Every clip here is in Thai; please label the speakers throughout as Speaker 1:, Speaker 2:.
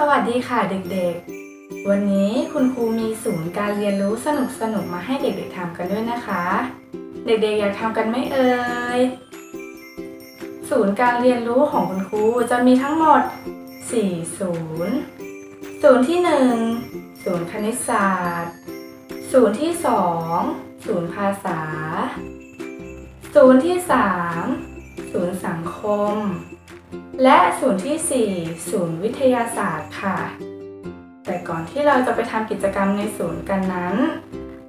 Speaker 1: สวัสดีค่ะเด็กๆ วันนี้คุณครูมีศูนย์การเรียนรู้สนุกๆมาให้เด็กๆทำกันด้วยนะคะ เด็กๆอยากทำกันไหมเอ่ย ศูนย์การเรียนรู้ของคุณครูจะมีทั้งหมด 4 ศูนย์ ศูนย์ที่ 1 ศูนย์คณิตศาสตร์ ศูนย์ที่ 2 ศูนย์ภาษา ศูนย์ที่ 3 ศูนย์สังคม และศูนย์ที่ 4 ศูนย์วิทยาศาสตร์ค่ะ แต่ก่อนที่เราจะไปทำกิจกรรมในศูนย์กันนั้น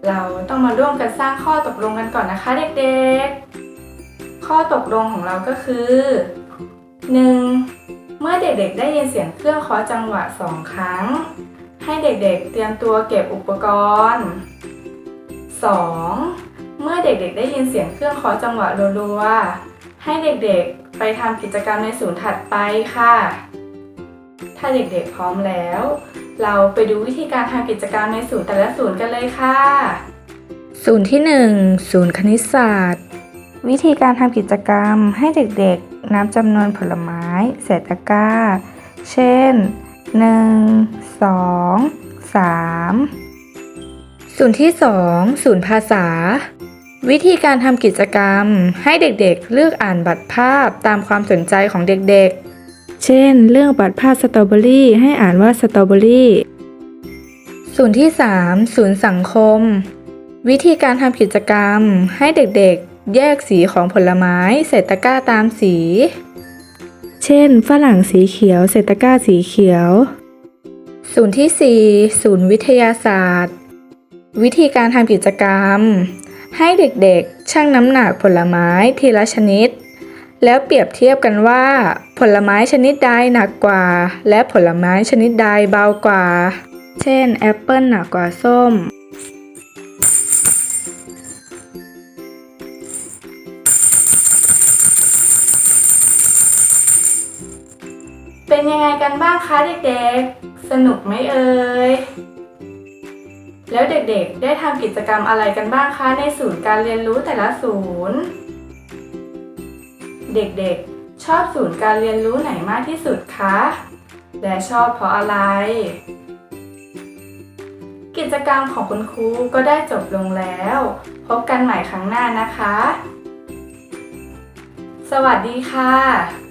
Speaker 1: เราต้องมาร่วมกันสร้างข้อตกลงกันก่อนนะคะเด็กๆ ข้อตกลงของเราก็คือ 1. เมื่อเด็กๆ ได้ยินเสียงเครื่องเคาะจังหวะสองครั้ง ให้เด็กๆ เตรียมตัวเก็บอุปกรณ์ 2. เมื่อเด็กๆ ได้ยินเสียงเครื่องเคาะจังหวะรัวๆให้เด็กๆ ไปทำกิจกรรมในศูนย์ถัดไปค่ะ ถ้าเด็กๆพร้อมแล้ว เราไปดูวิธีการทำกิจกรรมในศูนย์แต่ละศูนย์กันเลยค่ะ ศูนย์ที่ 1 ศูนย์คณิตศาสตร์ วิธีการทำกิจกรรมให้เด็กๆนับจำนวนผลไม้ใส่ตะกร้า เช่น 1 2 3 ศูนย์ที่ 2 ศูนย์ภาษา วิธีการทำกิจกรรม ให้เด็กๆ เลือกอ่านบัตรภาพตามความสนใจของเด็กๆ เช่น เรื่องบัตรภาพสตรอเบอรี่ให้อ่านว่าสตรอเบอรี่ศูนย์ที่ 3 ศูนย์สังคม วิธีการทำกิจกรรม ให้เด็กๆ แยกสีของผลไม้ใส่ตะกร้าตามสี เช่น ฝรั่งสีเขียวใส่ตะกร้าสีเขียว ศูนย์ที่ 4 ศูนย์วิทยาศาสตร์ วิธีการทำกิจกรรม ให้เด็กๆ ชั่งน้ำหนักผลไม้ทีละชนิด แล้วเปรียบเทียบกันว่า ผลไม้ชนิดใดหนักกว่า และผลไม้ชนิดใดเบากว่า เช่นแอปเปิลหนักกว่าส้มเป็นยังไงกันบ้างคะเด็กๆ สนุกไหมเอ่ย แล้วเด็กๆ ได้ทำกิจกรรมอะไรกันบ้างคะในศูนย์การเรียนรู้แต่ละศูนย์ เด็กๆ ชอบศูนย์การเรียนรู้ไหนมากที่สุดคะ และชอบเพราะอะไร กิจกรรมของคุณครูก็ได้จบลงแล้ว พบกันใหม่ครั้งหน้านะคะ สวัสดีค่ะ